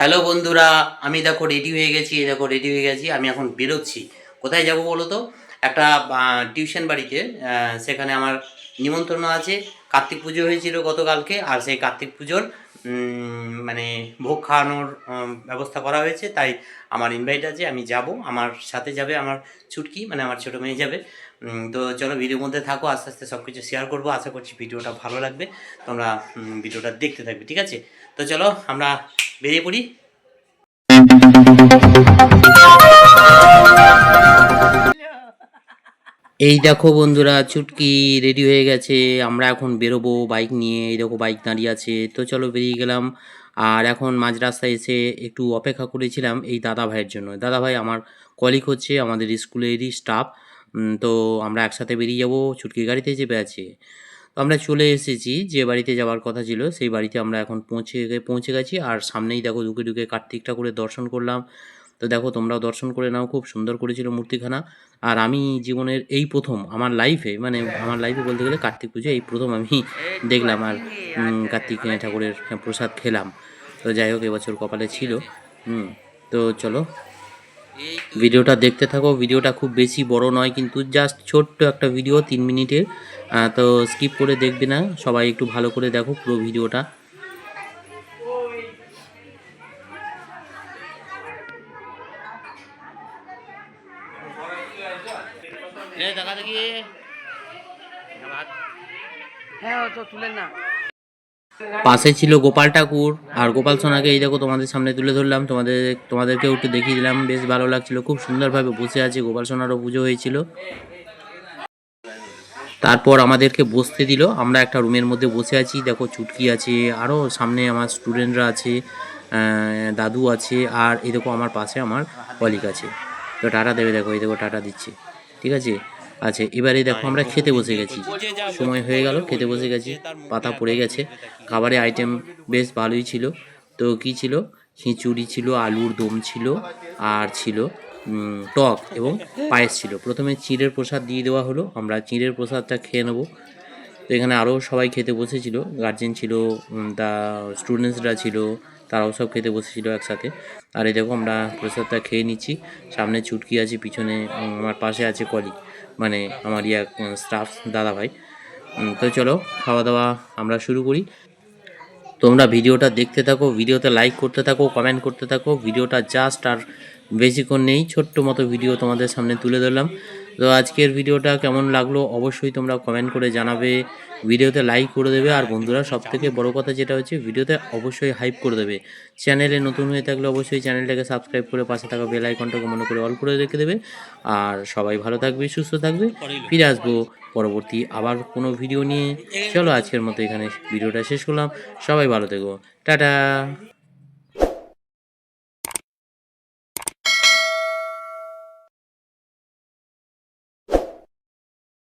Hello বন্ধুরা, আমি দেখো রেডি হয়ে গেছি, এই দেখো রেডি হয়ে গেছি, আমি এখন বেরোচ্ছি। কোথায় যাব বলো তো? একটা টিউশন বাড়িতে সেখানে আমার নিমন্ত্রণ আছে। কার্তিক পুজো হয়েছিল গতকালকে, আর সেই কার্তিক পুজোর মানে ভোগ খাওয়ানোর ব্যবস্থা করা হয়েছে, তাই আমার ইনভাইট আছে, আমি যাব। আমার সাথে যাবে আমার ছুটকি মানে আমার ছোটো মেয়ে যাবে। তো চলো ভিডিওর মধ্যে থাকো, আস্তে আস্তে সব কিছু শেয়ার করব। আশা করছি ভিডিওটা ভালো লাগবে, তোমরা ভিডিওটা দেখতে থাকবে, ঠিক আছে? তো চলো, আমরা বেরিয়ে পড়ি। এই দেখো বন্ধুরা, চুটকি রেডি হয়ে গেছে। আমরা এখন বেরোবো বাইক নিয়ে। এই দেখো বাইক দাঁড়িয়ে আছে। তো চলো বেরিয়ে গেলাম। আর এখন মাঝ রাস্তায় এসে একটু অপেক্ষা করেছিলাম এই দাদা ভাইয়ের জন্য। দাদা ভাই আমার কলিগ হচ্ছে, আমাদের স্কুলেরই স্টাফ তো আমরা একসাথে বেরিয়ে যাব। চুটকি গাড়িতে চেপে আছে। আমরা চলে এসেছি, যে বাড়িতে যাওয়ার কথা ছিল, সেই বাড়িতে আমরা এখন পৌঁছে পৌঁছে গেছি। আর সামনেই দেখো ঢুকে ঢুকে কার্তিক ঠাকুরের দর্শন করলাম। তো দেখো তোমরাও দর্শন করে নাও, খুব সুন্দর করেছিল মূর্তিখানা। আর আমি জীবনের এই প্রথম, আমার লাইফে মানে আমার লাইফে বলতে গেলে কার্তিক পুজো এই প্রথম আমি দেখলাম আর কার্তিক ঠাকুরের প্রসাদ খেলাম। তো যাই হোক, এবছর কপালে ছিল। হুম, তো চলো ভিডিওটা দেখতে থাকো। ভিডিওটা খুব বেশি বড় নয় কিন্তু জাস্ট ছোট্ট একটা ভিডিও তিন মিনিটের। তো স্কিপ করে দেখবে না। সবাই একটু ভালো করে দেখো পুরো ভিডিওটা। দেখা দেখি। হ্যাঁ তো তুলেন না। পাশে ছিল গোপাল ঠাকুর। আর গোপাল সোনাকে এই দেখো তোমাদের সামনে তুলে ধরলাম। তোমাদের তোমাদেরকেও একটু দেখিয়ে দিলাম। বেশ ভালো লাগছিল। খুব সুন্দরভাবে বসে আছে। গোপাল সোনারও পুজো হয়েছিল। তারপর আমাদেরকে বসতে দিল। আমরা একটা রুমের মধ্যে বসে আছি। দেখো চুটকি আছে। আরও সামনে আমার স্টুডেন্টরা আছে দাদু আছে, আর এই দেখো আমার পাশে আমার কলিগ আছে। তো টাটা দেবে, দেখো, এই দেখো টাটা দিচ্ছে। ঠিক আছে? আচ্ছা এবারে দেখো আমরা খেতে বসে গেছি। সময় হয়ে গেল খেতে বসে গেছি পাতা পড়ে গেছে খাবারের আইটেম বেশ ভালোই ছিল। তো কি ছিল? খিচুড়ি ছিল আলুর দম ছিল আর ছিল টক এবং পায়েস ছিল। প্রথমে চিঁড়ের প্রসাদ দিয়ে দেওয়া হলো আমরা চিঁড়ের প্রসাদটা খেয়ে নেব। তো এখানে আরও সবাই খেতে বসেছিল। গার্জেন ছিল তা স্টুডেন্টসরা ছিল তারাও সব খেতে বসেছিল একসাথে। আর এই দেখো আমরা প্রসাদটা খেয়ে নিচ্ছি। সামনে চুটকি আছে, পিছনে আমার পাশে আছে কলিগ মানে আমার ইয়া স্টাফ দাদা ভাই তো চলো খাওয়া দাওয়া আমরা শুরু করি। তোমরা ভিডিওটা দেখতে থাকো, ভিডিওতে লাইক করতে থাকো কমেন্ট করতে থাকো। ভিডিওটা জাস্ট আর বেশিক্ষণ নেই, ছোট্ট মতো ভিডিও তোমাদের সামনে তুলে ধরলাম। তো আজকের ভিডিওটা কেমন লাগল অবশ্যই তোমরা কমেন্ট করে জানাবে। ভিডিওতে লাইক করে দেবে আর বন্ধুরা সব থেকে বড় কথা যেটা হচ্ছে ভিডিওতে অবশ্যই হাইপ করে দেবে। চ্যানেলে নতুন হয়ে থাকলে অবশ্যই চ্যানেলটাকে সাবস্ক্রাইব করে পাশে থাকা বেল আইকনটাকে মনে করে অল করে রেখে দেবে। আর সবাই ভালো থাকবে, সুস্থ থাকবে। ফিরে আসব পরবর্তী আবার কোনো ভিডিও নিয়ে। চলো আজকের মতো এখানে ভিডিওটা শেষ করলাম। সবাই ভালো থেকো। টাটা!